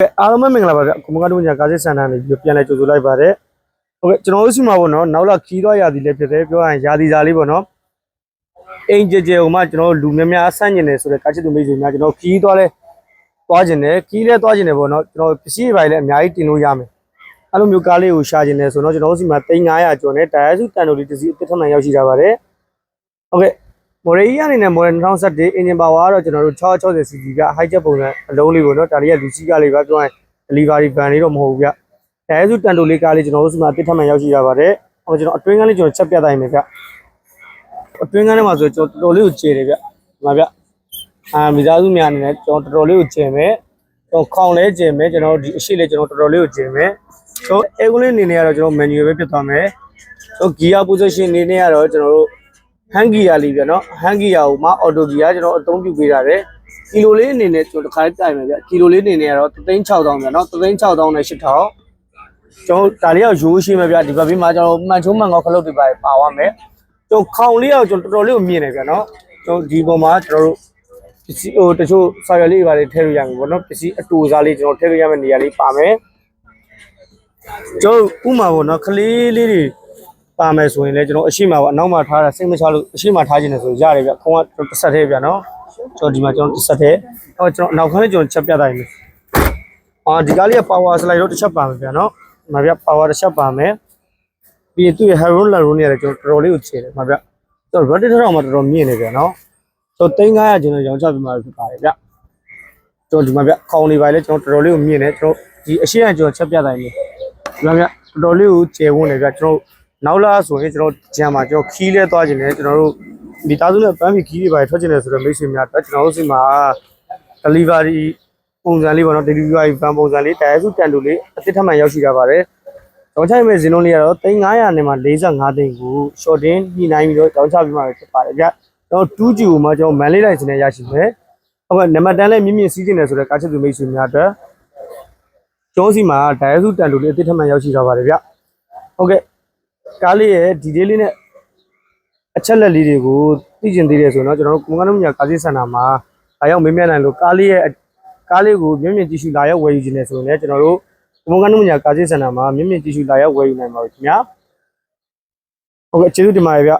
ကဲအားလုံးပဲမင်္ဂလာပါဗျကွန်မန်တို့ညာကားစစ်စံတန်းနေပြီးပြန်လဲကြိုဆိုလိုက်ပါတယ်ဟုတ်ကဲ့ကျွန်တော်တို့စီမှာပေါ့နော်နောက်လာခီးသွားရာသီလည်းဖြစ်တယ်ပြောရရင်ရာသီစာလေးပေါ့နော်အင်ဂျီဂျယ်ဟိုမှကျွန်တော်တို့လူများများဆန့်ကျင်တယ်ဆိုတဲ့ကားချစ်သူမိတ်ဆွေများကျွန်တော်ခီးသွားလဲသွားကျင်တယ်ခီးလဲသွားကျင်တယ်ပေါ့နော်ကျွန်တော်ပစ္စည်းတွေလည်းအများကြီးတင်လို့ရမယ်အဲ့လိုမျိုးကားလေးကိုရှာကျင်တယ်ဆိုတော့ကျွန်တော်တို့စီမှာ3900ကျော်နဲ့တာယာစုတန်တိုလေးတစ်စီးအစ်ထမှန်ရောက်ရှိတာပါတယ်ဟုတ်ကဲ့ မော်ရီအနေနဲ့မော်ရီ2021အင်ဂျင်ပါဝါကတော့ကျွန်တော်တို့ 660 cc က high jet ပုံစံအလုံးလေးပေါ့နော်ဒါလေးကလူစီးကားလေးပဲပြောရင် delivery van လေးတော့မဟုတ်ဘူးဗျ။အဲစုတန်တိုလေးကားလေးကျွန်တော်တို့စီမှာအစ်ထမှန်ရောက်ရှိတာပါတယ်။ဟိုကျွန်တော်အတွင်းကန်းလေးကျွန်တော်ချက်ပြတိုင်းမယ်ဗျ။အတွင်းကန်းထဲမှာဆိုကျွန်တော်တော်တော်လေးကိုခြေတယ်ဗျ။ဒီမှာဗျ။အာမိသားစုများအနေနဲ့ကျွန်တော်တော်တော်လေးကိုခြေမယ်။ကျွန်တော်ခေါင်လဲခြေမယ်ကျွန်တော်ဒီအရှိလေးကျွန်တော်တော်တော်လေးကိုခြေမယ်။ကျွန်တော်အဲကုလေးအနေနဲ့ကတော့ကျွန်တော် manual ပဲဖြစ်သွားမယ်။ကျွန်တော် gear position အနေနဲ့ကတော့ကျွန်တော်တို့ hand gear လေးဗျနော် hand gear ကိုမှ auto gear ကျွန်တော်အသုံးပြုပေးတာတယ်။ကီလိုလေးအနေနဲ့ကျွန်တော်တစ်ခါတိုင်မယ်ဗျ။ကီလိုလေးအနေနဲ့ကတော့36000ဗျနော်36000နဲ့8000ကျွန်တော်ဒါလေးကရိုးရှင်းမယ်ဗျဒီဘက်ဘေးမှာကျွန်တော်မှန်ချုံးမှန်ကောက်ခလုတ်တွေပါပါသွားမယ်ကျွန်တော်ခေါင်လေးကကျွန်တော်တော်တော်လေးကိုမြင်နေဗျနော်ကျွန်တော်ဒီပေါ်မှာကျွန်တော်တို့ပစ္စည်းဟိုတချို့ဆာရွက်လေးတွေပါလေးထည့်လို့ရမယ်ပေါ့နော်ပစ္စည်းအတူစားလေးကျွန်တော်ထည့်လို့ရမယ့်နေရာလေးပါမယ်ကျွန်တော်ဥမာပေါ့နော်ကလေးလေးတွေ ပါမယ်ဆိုရင်လည်းကျွန်တော်အရှိမပေါ့အနောက်မှာထားတာစိတ်မချလို့အရှိမထားခြင်းနဲ့ဆိုရတယ်ဗျခုံကတစ်ဆက်သေးဗျနော်ကျွန်တော်ဒီမှာကျွန်တော်တစ်ဆက်သေးဟောကျွန်တော်နောက်ခန်းလေးကျွန်တော်ချက်ပြတိုင်းမယ်အာဒီကားလေးက power slide တော့တစ်ချက်ပါမယ်ဗျနော်ဒီမှာဗျ power တစ်ချက်ပါမယ်ပြီးရင်သူ့ရဲ့ hero level နဲ့လည်းကျွန်တော်တော်တော်လေးကိုခြေတယ်မှာဗျကျွန်တော် reddit ထောက်မှာတော်တော်မြင့်နေဗျနော်ကျွန်တော်3900ကျွန်တော်ရောင်းချပေးမှာဖြစ်ပါတယ်ဗျကျွန်တော်ဒီမှာဗျခေါင်းလေးပါလေကျွန်တော်တော်တော်လေးကိုမြင့်နေကျွန်တော်ဒီအရှိရကျွန်တော်ချက်ပြတိုင်းမယ်ဒီမှာဗျတော်တော်လေးကိုခြေဝန်းနေဗျကျွန်တော် နောက်လာဆိုရင်ကျွန်တော်ဂျမ်မှာကျွန်တော်ခီးလဲသွားခြင်းနဲ့ကျွန်တော်တို့ဒီသားစုနဲ့ပန်းမီခီးတွေပါထွက်ခြင်းနဲ့ဆိုတော့မိတ်ဆွေများအတွက်ကျွန်တော်တို့စီမှာ delivery ပုံစံလေးပေါ့နော် delivery van ပုံစံလေးတရစုတန်တူလေးအစ်စ်ထမှန်ရောက်ရှိတာပါတယ်။ကြောင်းချိုင်မဲ့ဇင်းလုံးလေးကတော့3900နဲ့မှ45သိန်းကို shorting ညှိနှိုင်းပြီးတော့ကြောင်းချပြီးမှဖြစ်ပါတယ်ဗျ။ကျွန်တော် 2G ကိုမှကျွန်တော် man လေးလိုက်စနေရရှိမယ်။ဟုတ်ကဲ့နံပါတ်တန်းလေးမြင့်မြင့်စီးကျင်တယ်ဆိုတော့ကားချက်သူမိတ်ဆွေများအတွက်ကျောင်းစီမှာတရစုတန်တူလေးအစ်စ်ထမှန်ရောက်ရှိတာပါတယ်ဗျ။ဟုတ်ကဲ့ ကားလေးရဲ့ detail လေးနဲ့အချက်လက်လေးတွေကိုသိကျင်သေးတယ်ဆိုတော့ကျွန်တော်တို့ကွန်ကနုမြကားစီစင်တာမှာအားရောက်မေးမြန်းနိုင်လို့ကားလေးရဲ့ကားလေးကိုမြင့်မြင့်ကြည့်ရှုလာရောက်ဝယ်ယူခြင်းနဲ့ဆိုရင်လည်းကျွန်တော်တို့ဘုံကနုမညာကားစီစင်တာမှာမြင့်မြင့်ကြည့်ရှုလာရောက်ဝယ်ယူနိုင်ပါပြီခင်ဗျာဟုတ်ကဲ့ကျေးဇူးတင်ပါတယ်ဗျ